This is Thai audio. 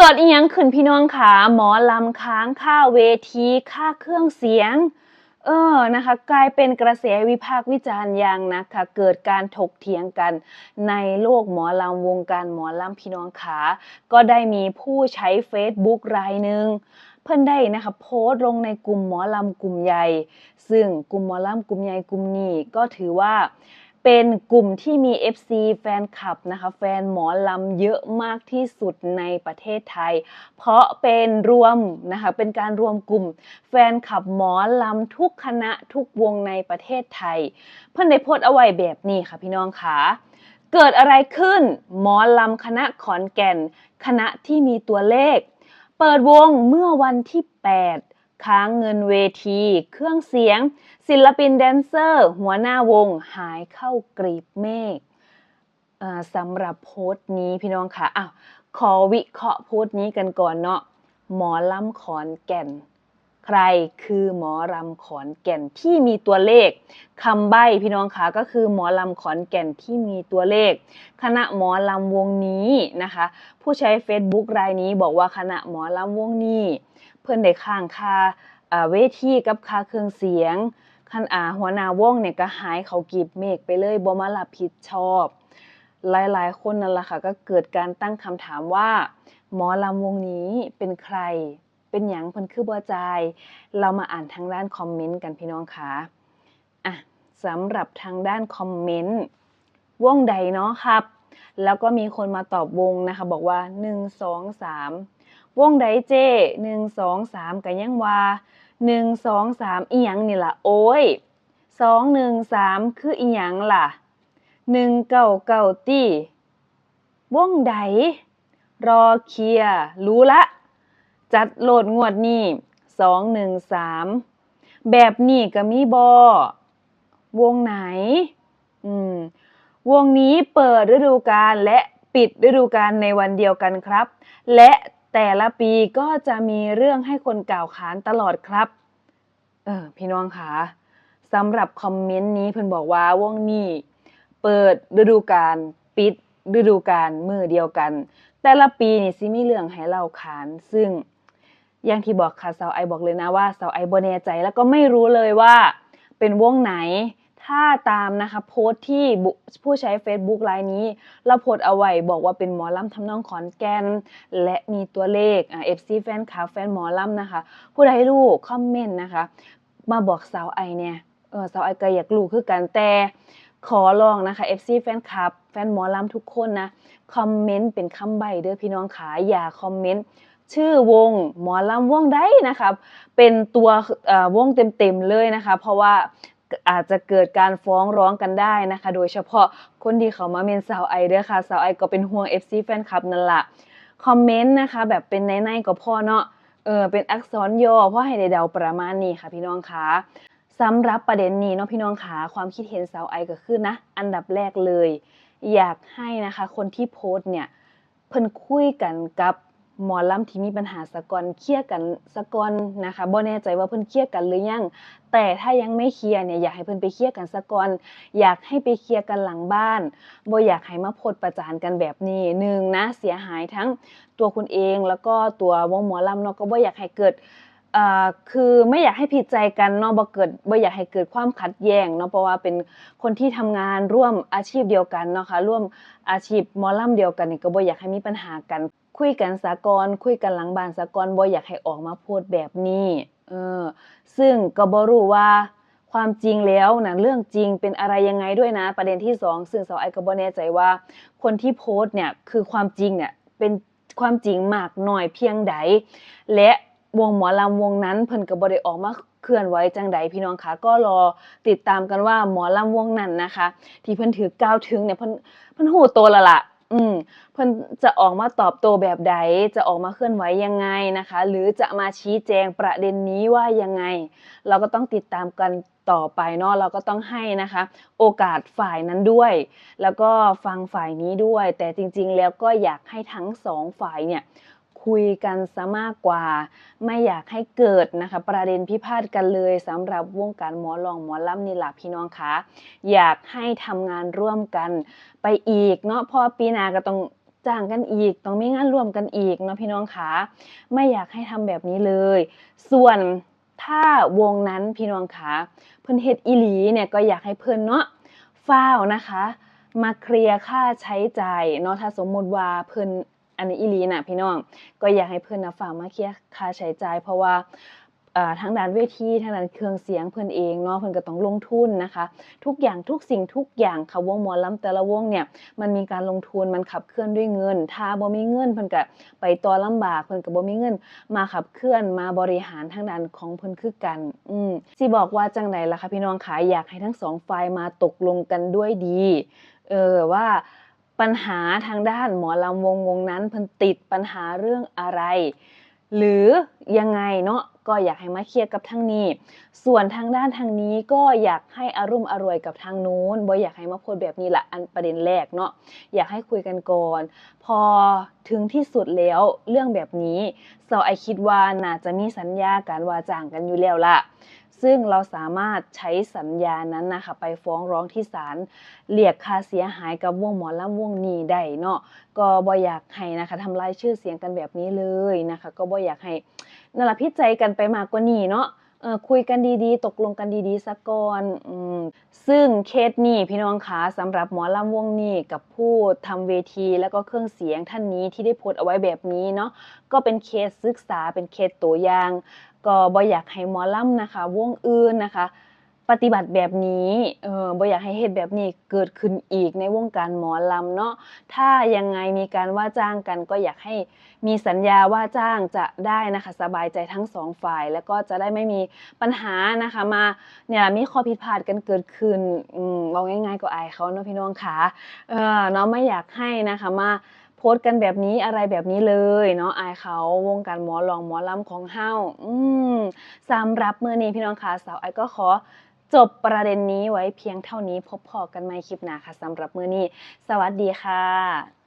เกิดอีหยังขึ้นพี่น้องขาหมอลำค้างค่าเวทีค่าเครื่องเสียง เออนะคะกลายเป็นกระแสวิพากษ์วิจารณ์อย่างนะคะเกิดการถกเถียงกันในโลกหมอลำวงการหมอลำพี่น้องขาก็ได้มีผู้ใช้ Facebook รายหนึ่งเพื่อนได้นะคะโพสต์ลงในกลุ่มหมอลำกลุ่มใหญ่ ซึ่งกลุ่มหมอลำกลุ่มใหญ่กลุ่มนี้ก็ถือว่า เป็นกลุ่มที่มี FC แฟนคลับนะคะแฟนหมอลำเยอะมากที่สุดในประเทศไทย เพราะเป็นรวมนะคะเป็นการรวมกลุ่ม แฟนคลับหมอลำทุกคณะทุกวงในประเทศไทย เพื่อนได้โพสต์เอาไว้แบบนี้ค่ะพี่น้องคะเกิดอะไรขึ้นหมอลำคณะขอนแก่น คณะที่มีตัวเลข เปิดวงเมื่อวันที่ 8 ค้างเงินเวที เครื่องเสียง ศิลปินแดนเซอร์ หัวหน้าวงหายเข้ากรีบเมฆสำหรับโพสต์นี้พี่น้องค่ะอ้าวขอวิเคราะห์โพสต์นี้กันก่อนเนาะหมอลำขอนแก่น ใครคือหมอลำขอนแก่นที่มีตัวเลขคำใบ้พี่น้องคะก็คือหมอลำขอนแก่นที่มีตัวเลข คณะหมอลำวงนี้นะคะ ผู้ใช้ Facebook รายนี้บอกว่าคณะหมอลำวงนี้ พื่อนได้ข้างค่าเวทีกับค่าเครื่องเสียง คันอาหัวหน้าวงเนี่ยก็หายเขากีบเมฆไปเลยบ่มารับผิดชอบ หลายๆ คนนั่นแหละค่ะก็เกิดการตั้งคำถามว่า หมอลำวงนี้เป็นใคร เป็นหยังเพิ่นคือบ่จ่ายเรามาอ่านทางด้านคอมเมนต์กันพี่น้องคะอะสำหรับทางด้านคอมเมนต์วงใดเนาะครับ แล้วก็มีคนมาตอบวงนะคะ บอกว่า 1 2 3 วงใดเจ1 2 3กันยังว่า1 2 3อีหยังนี่ล่ะโอ้ย2 1 3คืออีหยังล่ะ1 9 9ตี้วงใดรอเคลียร์รู้ละ จัดโหลดงวดนี้สองหนึ่งสามแบบนี้ก็มีบอวงไหน อืม วงนี้เปิดฤดูกาลและปิดฤดูกาลในวันเดียวกันครับ และ แต่ละปีก็จะมีเรื่องให้คนกล่าวขานตลอดครับ เออพี่น้องคะสำหรับคอมเมนต์นี้เพิ่นบอกว่าวงนี้เปิดฤดูกาลปิดฤดูกาลมือเดียวกัน แต่ละปีนี่สิมีเรื่องให้เราขาน ซึ่งอย่างที่บอกค่ะสาวไอบอกเลยนะว่าสาวไอบ่แน่ใจแล้วก็ไม่รู้เลยว่าเป็นวงไหน ถ้าตามนะคะโพสต์ที่ผู้ใช้ Facebook รายนี้ เราโพสต์เอาไว้บอกว่าเป็นหมอลำทำนองขอนแก่นและมีตัวเลขอ่า FC แฟนคลับแฟนหมอลำนะคะ ผู้ใดรู้คอมเมนต์นะคะ มาบอกสาวไอเนี่ยเออสาวไอก็อยากรู้คือกันแต่ขอลองนะคะ FC แฟนคลับ แฟนหมอลำทุกคนนะ คอมเมนต์เป็นคำใบเด้อพี่น้องขาอย่าคอมเมนต์ชื่อวงหมอลำวงได้นะครับ เป็นตัววงเต็มๆเลยนะคะ เพราะว่า อาจจะเกิดการฟ้องร้องกันได้นะคะ โดยเฉพาะคนที่เขามาเมนสาวไอเด้อค่ะสาวไอก็เป็นห่วง FC แฟนคลับนั่นละคอมเมนต์นะคะ แบบเป็นในๆก็พอเนาะเออเป็นอักษรย่อเพราะให้ได้เดาประมาณนี้ค่ะพี่น้องคะสำหรับประเด็นนี้เนาะพี่น้องขาความคิดเห็นสาวไอก็คือนะ อันดับแรกเลย อยากให้นะคะ คนที่โพสต์เนี่ยเพิ่นคุยกันกับ หมอลำที่มีปัญหาสะกอนเคลียร์กันสะกอนนะคะบ่แน่ใจว่าเพิ่นเคลียร์กันหรือยัง แต่ถ้ายังไม่เคลียร์เนี่ยอยากให้เพิ่นไปเคลียร์กันสะกอนอยากให้ไปเคลียร์กันหลังบ้านบ่อยากให้มาพดประจานกันแบบนี้หนึ่งนะเสียหายทั้งตัวคุณเองแล้วก็ตัววงหมอลำเนาะก็บ่อยากให้เกิดคือไม่อยากให้ผิดใจกันเนาะบ่เกิดบ่อยากให้เกิดความขัดแย้งเนาะเพราะว่าเป็นคนที่ทำงานร่วมอาชีพเดียวกันเนาะค่ะร่วมอาชีพหมอลำเดียวกันนี่ก็บ่อยากให้มีปัญหากัน คุยกันสากลคุยกันหลังบ้านสากลบ่อยากให้ออกมาพูดแบบนี้ เออ ซึ่งก็บ่รู้ว่าความจริงแล้วนะเรื่องจริงเป็นอะไรยังไงด้วยนะ ประเด็นที่สองซึ่งสาวไอก็บ่แน่ใจว่า คนที่โพสต์เนี่ยคือความจริงเนี่ยเป็นความจริงมากหน้อยเพียงใด และวงหมอลำวงนั้นเพิ่นก็บ่ได้ออกมาเคลื่อนไหวจังใดพี่น้องคะก็รอติดตามกันว่าหมอลำวงนั้นนะคะ ที่เพิ่นถือกล่าวถึงเนี่ยเพิ่นเพิ่นหูโตแล้วล่ะ อืมเพิ่นจะออกมาตอบโต้แบบใด จะออกมาเคลื่อนไหวยังไงนะคะ หรือจะมาชี้แจงประเด็นนี้ว่ายังไง เราก็ต้องติดตามกันต่อไปเนาะเราก็ต้องให้นะคะ โอกาสฝ่ายนั้นด้วย แล้วก็ฟังฝ่ายนี้ด้วย แต่จริง ๆ แล้วก็อยากให้ทั้งสองฝ่ายเนี่ย คุยกันซะมากกว่า ไม่อยากให้เกิดนะคะ ประเด็นพิพาทกันเลยสำหรับวงการหมอลองหมอลำนี่หละพี่น้องคะอยากให้ทำงานร่วมกันไปอีกเนาะเพราะปีหน้าก็ต้องจ้างกันอีก ต้องมีงานร่วมกันอีกเนาะพี่น้องคะไม่อยากให้ทำแบบนี้เลย ส่วนถ้าวงนั้นพี่น้องคะเพิ่อนเฮ็ดอีหลีเนี่ยก็อยากให้เพิ่อนเนาะฟ้าวนะคะ มาเคลียร์ค่าใช้จ่ายเนาะถ้าสมมติว่าเพิ่อน อันนี้อีลีน่ะพี่น้อง ก็อยากให้เพิ่อนน่ะฝากมาเคลียร์ค่าใช้จ่ายเพราะว่าอ่าทางด้านเวทีทางด้านเครื่องเสียงเพิ่อนเองเนาะเพิ่อนก็ต้องลงทุนนะคะ ทุกอย่างทุกสิ่งทุกอย่างค่ะวงหมอลำแต่ละวงเนี่ยมันมีการลงทุนมันขับเคลื่อนด้วยเงิน ถ้าบ่มีเงินเพิ่อนก็ไปต่อลำบากเพิ่อนก็บ่มีเงิน มาขับเคลื่อนมาบริหารทางด้านของเพิ่อนคือกันอืมสิบอกว่าจังไดล่ะคะพี่น้องคะอยากให้ทั้งสองฝ่ายมาตกลงกันด้วยดีเออว่า ปัญหาทางด้านหมอลำวงวงนั้นเพิ่นติดปัญหาเรื่องอะไร หรือยังไงเนาะก็อยากให้มาเคลียร์กับทางนี้ ส่วนทางด้านทางนี้ก็อยากให้อารุ่มอร่วยกับทางนู้นบ่อยากให้มาพูดแบบนี้ละอันประเด็นแรกเนาะอยากให้คุยกันก่อน พอถึงที่สุดแล้วเรื่องแบบนี้เซาไอคิดว่าน่าจะมีสัญญาการว่าจ้างกันอยู่แล้วล่ะ ซึ่งเราสามารถใช้สัญญานั้นนะคะไปฟ้องร้องที่ศาลเรียกค่าเสียหายกับวงหมอลำวงนี้ได้เนาะก็บ่อยากให้นะคะทำลายชื่อเสียงกันแบบนี้เลยนะคะ ก็บ่อยากให้นั่นละพิจัยกันไปมากกว่านี้เนาะ คุยกันดีๆ ตกลงกันดีๆซะก่อนอซึ่งเคสนี้พี่น้องคะสำหรับหมอลำวงนี้กับผู้ทำเวที แล้วก็เครื่องเสียงท่านนี้ที่ได้โพสต์เอาไว้แบบนี้เนาะก็เป็นเคสศึกษาเป็นเคสตัวอย่าง ก็บ่อยากให้หมอลำนะคะ วงอื่นนะคะ ปฏิบัติแบบนี้ เออบ่อยากให้เฮ็ดแบบนี้เกิดขึ้นอีกในวงการหมอลำเนาะ ถ้ายังไงมีการว่าจ้างกันก็อยากให้มีสัญญาว่าจ้างจะได้นะคะ สบายใจทั้งสองฝ่าย แล้วก็จะได้ไม่มีปัญหานะคะ มาเนี่ยมีข้อผิดพลาดกันเกิดขึ้น อืมเอาง่ายๆก็อายเขาเนาะพี่น้องค่ะ เออเนาะไม่อยากให้นะคะมาโพสต์กันแบบนี้อะไรแบบนี้เลยเนาะอายเขาวงการหมอลองหมอลำของเฮาอืมสำหรับเมื้อนี้พี่น้องค่ะสาวไอก็ขอ จบประเด็นนี้ไว้เพียงเท่านี้พบพอกันใหม่คลิปหน้าค่ะสำหรับมื้อนี้ สวัสดีค่ะ